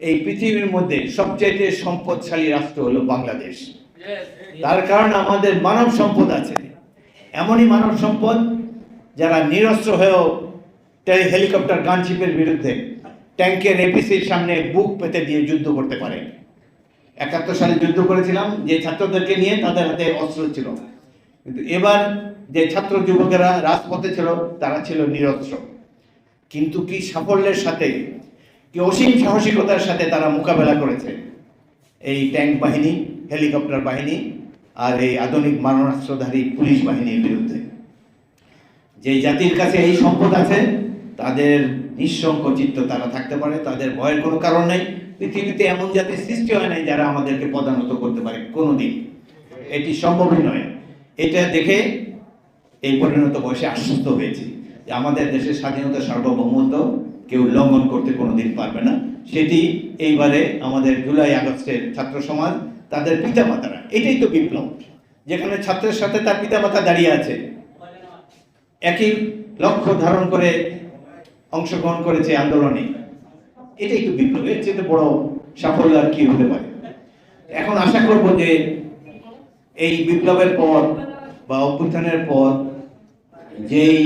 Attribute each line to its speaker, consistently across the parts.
Speaker 1: এই পৃথিবীর মধ্যে সবচেয়ে সম্পদশালী রাষ্ট্র হলো বাংলাদেশ। তার কারণ আমাদের মানব সম্পদ আছে। এমনই মানব সম্পদ যারা নিরস্ত্র হয়েও হেলিকপ্টার গানশিপের বিরুদ্ধে ট্যাঙ্কের এপিসির সামনে বুক পেতে দিয়ে যুদ্ধ করতে পারে। একাত্তর সালে যুদ্ধ করেছিলাম, যে ছাত্রদেরকে নিয়ে তাদের হাতে অস্ত্র ছিল। কিন্তু এবার যে ছাত্র যুবকেরা রাজপথে ছিল, তারা ছিল নিরস্ত্র। কিন্তু কি সাফল্যের সাথে কি অসীম সাহসিকতার সাথে তারা মোকাবেলা করেছে। এই ট্যাঙ্ক বাহিনী, হেলিকপ্টার বাহিনী আর এই আধুনিক মারণাস্ত্রধারী পুলিশ বাহিনীর বিরুদ্ধে। যে জাতির কাছে এই সম্পদ আছে, তাদের নিঃসঙ্ক চিত্ত তারা থাকতে পারে, তাদের ভয়ের কোনো কারণ নেই। পৃথিবীতে এমন জাতির সৃষ্টি হয় নাই যারা আমাদেরকে পদানত করতে পারে কোনো দিন এটি সম্ভবই নয়। এটা দেখে এই পরিণত বয়সে আশ্বস্ত হয়েছি যে আমাদের দেশের স্বাধীনতা সার্বভৌমত্ব কেউ লঙ্ঘন করতে কোনোদিন পারবে না। সেটি এইবারে আমাদের জুলাই আগস্টের ছাত্র সমাজ, তাদের পিতামাতারা, এটাই তো বিপ্লব। যেখানে ছাত্রের সাথে তার পিতামাতা দাঁড়িয়ে আছে, একই লক্ষ্য ধারণ করে অংশগ্রহণ করেছে আন্দোলনে, এটাই তো বিপ্লব। এর চেয়ে বড় সাফল্য আর কি হতে পারে। এখন আশা করব যে এই বিপ্লবের পর বা অভ্যুত্থানের পর যেই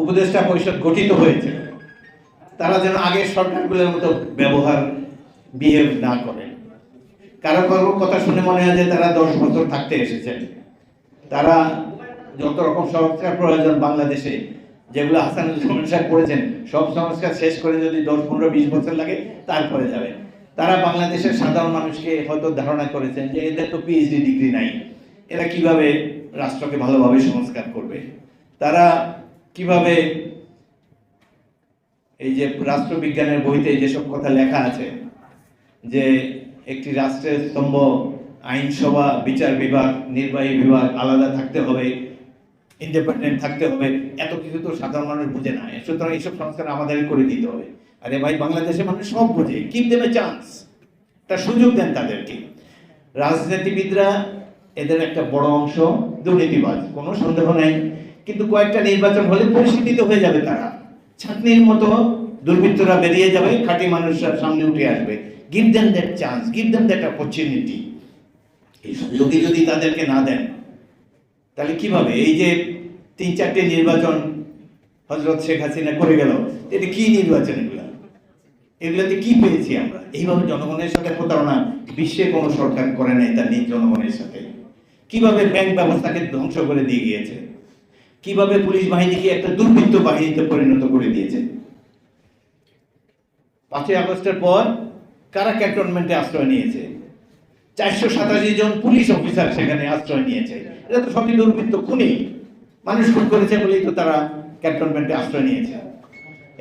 Speaker 1: উপদেষ্টা পরিষদ গঠিত হয়েছে তারা যেন আগের সরকারগুলোর মতো ব্যবহার বিহেভ না করেন কারও কারও কথা শুনে মনে হয় যে তারা দশ বছর থাকতে এসেছেন। তারা যত রকম সংস্কার প্রয়োজন বাংলাদেশে, যেগুলো হাসানুজ্জামান সাহেব করেছেন, সব সংস্কার শেষ করে যদি দশ, পনেরো, বিশ বছর লাগে, তারপরে যাবে। তারা বাংলাদেশের সাধারণ মানুষকে হয়তো ধারণা করেছেন যে এদের তো পিএইচডি ডিগ্রি নাই। এরা কীভাবে রাষ্ট্রকে ভালোভাবে সংস্কার করবে? তারা কীভাবে এই যে রাষ্ট্রবিজ্ঞানের বইতে যেসব কথা লেখা আছে, যে একটি রাষ্ট্রের স্তম্ভ, আইনসভা, বিচার বিভাগ, নির্বাহী বিভাগ আলাদা থাকতে হবে ইন্ডিপেন্ডেন্ট থাকতে হবে, এত কিছু তো সাধারণ মানুষ বুঝে না। সুতরাং এইসব সংস্কার আমাদের করে দিতে হবে। আরে ভাই বাংলাদেশের মানুষ সব বোঝে। কিপ দেবে চান্স একটা সুযোগ দেন তাদেরকে। রাজনীতিবিদরা এদের একটা বড় অংশ দুর্নীতিবাজ, কোনো সন্দেহ নাই। কিন্তু কয়েকটা নির্বাচন হলে পরিস্থিতিতে হয়ে যাবে তারা। ছাঁকনির মতো দুর্বৃত্তরা বেরিয়ে যাবে, খাঁটি মানুষরা সামনে উঠে আসবে। Give then that chance give then that opportunity এই সুযোগই যদি তাদেরকে না দেন, তাহলে কীভাবে? এই যে তিন চারটে নির্বাচন হজরত শেখ হাসিনা করে গেল, এটা কি নির্বাচন এগুলা? এগুলাতে কি পেয়েছি আমরা? এইভাবে জনগণের সাথে প্রতারণা, বিশ্বে কোনো সরকার করে নাই তার নিজ জনগণের সাথে। কীভাবে ব্যাংক ব্যবস্থাকে ধ্বংস করে দিয়ে গিয়েছে? কীভাবে পুলিশ বাহিনীকে একটা দুর্বৃত্ত বাহিনীতে পরিণত করে দিয়েছে? পাঁচই আগস্টের পর কারা ক্যান্টনমেন্টে আশ্রয় নিয়েছে? চারশো সাতাশি জন পুলিশ অফিসার সেখানে আশ্রয় নিয়েছে। এটা তো সবই দুর্বৃত্ত খুনি। মানুষ খুন করেছে বলেই তো তারা ক্যান্টনমেন্টে আশ্রয় নিয়েছে।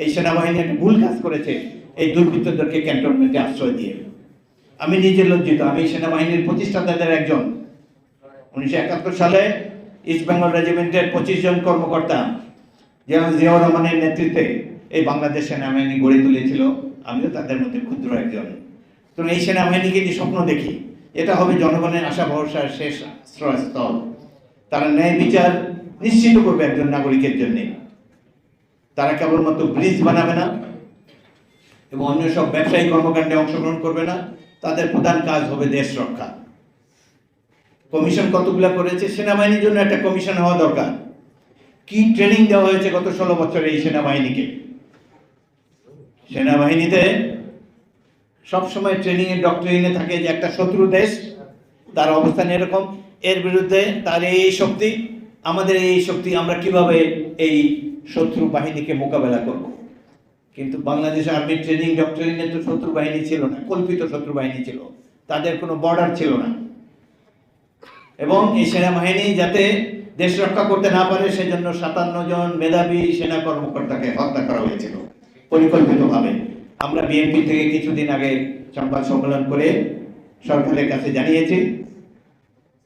Speaker 1: এই সেনাবাহিনী একটা ভুল কাজ করেছে, এই দুর্বৃত্তদেরকে ক্যান্টনমেন্টে আশ্রয় দিয়ে। আমি নিজে লজ্জিত, আমি সেনাবাহিনীর প্রতিষ্ঠাতাদের একজন। উনিশশো একাত্তর সালে ইস্ট বেঙ্গল রেজিমেন্টের পঁচিশ জন কর্মকর্তা যেমন জিয়াউর রহমানের নেতৃত্বে এই বাংলাদেশ সেনাবাহিনী গড়ে তুলেছিল। আমিও তাদের মধ্যে ক্ষুদ্র একজন। তো এই সেনাবাহিনীকে যে স্বপ্ন দেখি। এটা হবে জনগণের আশা, ভরসার শেষ আশ্রয়স্থল। তারা ন্যায় বিচার নিশ্চিত করবে একজন নাগরিকের জন্য। তারা কেবলমাত্র ব্রিজ বানাবে না এবং অন্য সব ব্যবসায়ী কর্মকাণ্ডে অংশগ্রহণ করবে না। তাদের প্রধান কাজ হবে দেশ রক্ষা। কমিশন কতগুলো করেছে? সেনাবাহিনীর জন্য একটা কমিশন হওয়া দরকার। কি ট্রেনিং দেওয়া হয়েছে গত ষোলো বছরে এই সেনাবাহিনীকে? সেনাবাহিনীতে সবসময় ট্রেনিং এর ডক্টরিনে থাকে যে একটা শত্রু দেশ, তার অবস্থান এরকম। এর বিরুদ্ধে তার এই শক্তি, আমাদের এই শক্তি আমরা কীভাবে এই শত্রু বাহিনীকে মোকাবেলা করব? কিন্তু বাংলাদেশ আর্মি ট্রেনিং ডক্টরিনে তো শত্রু বাহিনী ছিল না, কল্পিত শত্রু বাহিনী ছিল। তাদের কোনো বর্ডার ছিল না। এবং এই সেনাবাহিনী যাতে দেশ রক্ষা করতে না পারে, সেজন্য সাতান্ন জন মেধাবী সেনা কর্মকর্তাকে হত্যা করা হয়েছিল, পরিকল্পিতভাবে। আমরা বিএনপি থেকে কিছুদিন আগে সংবাদ সম্মেলন করে সরকারের কাছে জানিয়েছি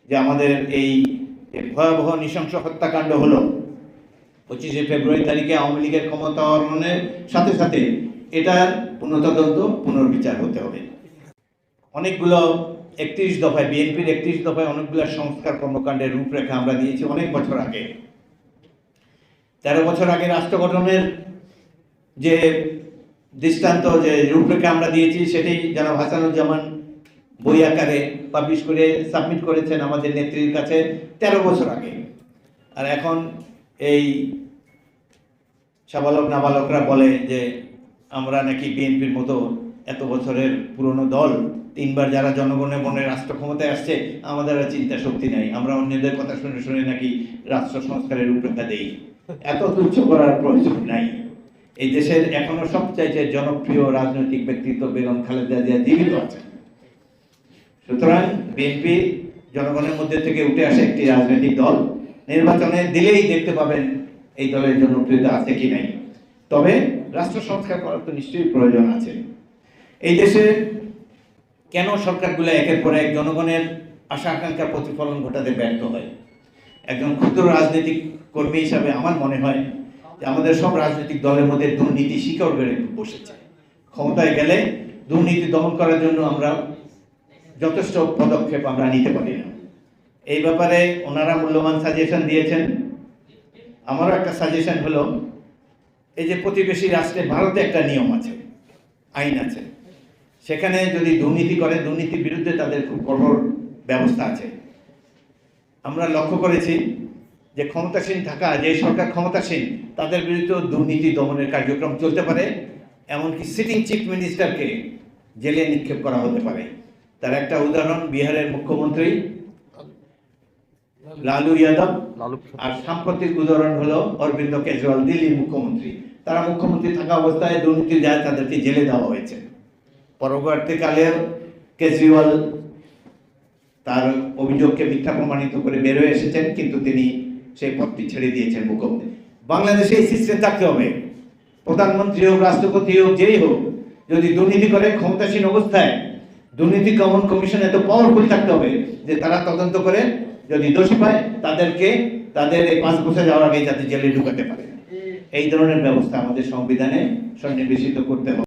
Speaker 1: যে আমাদের এই ভয়াবহ নৃশংস হত্যাকাণ্ড হলো পঁচিশে ফেব্রুয়ারি তারিখে আওয়ামী লীগের ক্ষমতা অর্জনের সাথে সাথে এটার পুনঃতদন্ত পুনর্বিচার হতে হবে। অনেকগুলো একত্রিশ দফায়, বিএনপির একত্রিশ দফায় অনেকগুলো সংস্কার কর্মকাণ্ডের রূপরেখা আমরা দিয়েছি অনেক বছর আগে। তেরো বছর আগে রাষ্ট্র গঠনের যে দৃষ্টান্ত, যে রূপরেখা আমরা দিয়েছি, সেটি জনাব হাসানুজ্জামান বই আকারে পাবলিশ করে সাবমিট করেছেন আমাদের নেত্রীর কাছে তেরো বছর আগে। আর এখন এই সাবালক নাবালকরা বলে যে, আমরা নাকি বিএনপির মতো এত বছরের পুরনো দল তিনবার যারা জনগণের মনে রাষ্ট্র ক্ষমতায় আসছে, আমাদের আর চিন্তা শক্তি নাই। আমরা অন্যদের কথা শুনে শুনে নাকি রাষ্ট্র সংস্কারের রূপরেখা দেই। এত তুচ্ছ করার প্রয়োজন নাই। এই দেশের এখনও সবচাইতে জনপ্রিয় রাজনৈতিক ব্যক্তিত্ব বেগম খালেদা জিয়া জীবিত আছে সুতরাং বিএনপি জনগণের মধ্যে থেকে উঠে আসে একটি রাজনৈতিক দল। নির্বাচনে দিলেই দেখতে পাবেন এই দলের জনপ্রিয়তা আছে কি নাই। তবে রাষ্ট্র সংস্কার করার তো নিশ্চয়ই প্রয়োজন আছে। এই দেশে কেন সরকারগুলো একের পর এক জনগণের আশা আকাঙ্ক্ষা প্রতিফলন ঘটাতে ব্যর্থ হয়? একজন ক্ষুদ্র রাজনৈতিক কর্মী হিসাবে আমার মনে হয় যে আমাদের সব রাজনৈতিক দলের মধ্যে দুর্নীতি শিকড় বেড়ে বসেছে। ক্ষমতায় গেলে দুর্নীতি দমন করার জন্য আমরা যথেষ্ট পদক্ষেপ আমরা নিতে পারি না। এই ব্যাপারে ওনারা মূল্যবান সাজেশন দিয়েছেন। আমারও একটা সাজেশন হলো, এই যে প্রতিবেশী রাষ্ট্রে ভারতে একটা নিয়ম আছে, আইন আছে। সেখানে যদি দুর্নীতি করে দুর্নীতির বিরুদ্ধে তাদের খুব কঠোর ব্যবস্থা আছে। আমরা লক্ষ্য করেছি যে ক্ষমতাসীন থাকা যে সরকার ক্ষমতাসীন তাদের বিরুদ্ধে দুর্নীতি দমনের কার্যক্রম চলতে পারে এমনকি সিটিং চিফ মিনিস্টারকে জেলে নিক্ষেপ করা হতে পারে। তার একটা উদাহরণ বিহারের মুখ্যমন্ত্রী লালু যাদব
Speaker 2: লালু
Speaker 1: আর সাম্প্রতিক উদাহরণ হলো অরবিন্দ কেজরিওয়াল দিল্লির মুখ্যমন্ত্রী। তারা মুখ্যমন্ত্রী থাকা অবস্থায় দুর্নীতি যায় তাদেরকে জেলে দেওয়া হয়েছে। পরবর্তীকালে কেজরিওয়াল তার অভিযোগকে মিথ্যা প্রমাণিত করে বের হয়ে এসেছেন, কিন্তু তিনি সেই পদটি ছেড়ে দিয়েছেন মুখ্যমন্ত্রী বাংলাদেশে এই সিস্টেম থাকতে হবে। প্রধানমন্ত্রী হোক, রাষ্ট্রপতি হোক, যেই হোক, যদি দুর্নীতি করে ক্ষমতাসীন অবস্থায়, দুর্নীতি দমন কমিশন এত পাওয়ারফুল থাকতে হবে যে তারা তদন্ত করে যদি দোষী পায়, তাদেরকে, তাদের এই পাঁচ বছর যাওয়ার আগে যাতে জেলে ঢুকাতে পারে। এই ধরনের ব্যবস্থা আমাদের সংবিধানে সন্নিবেশিত করতে হবে।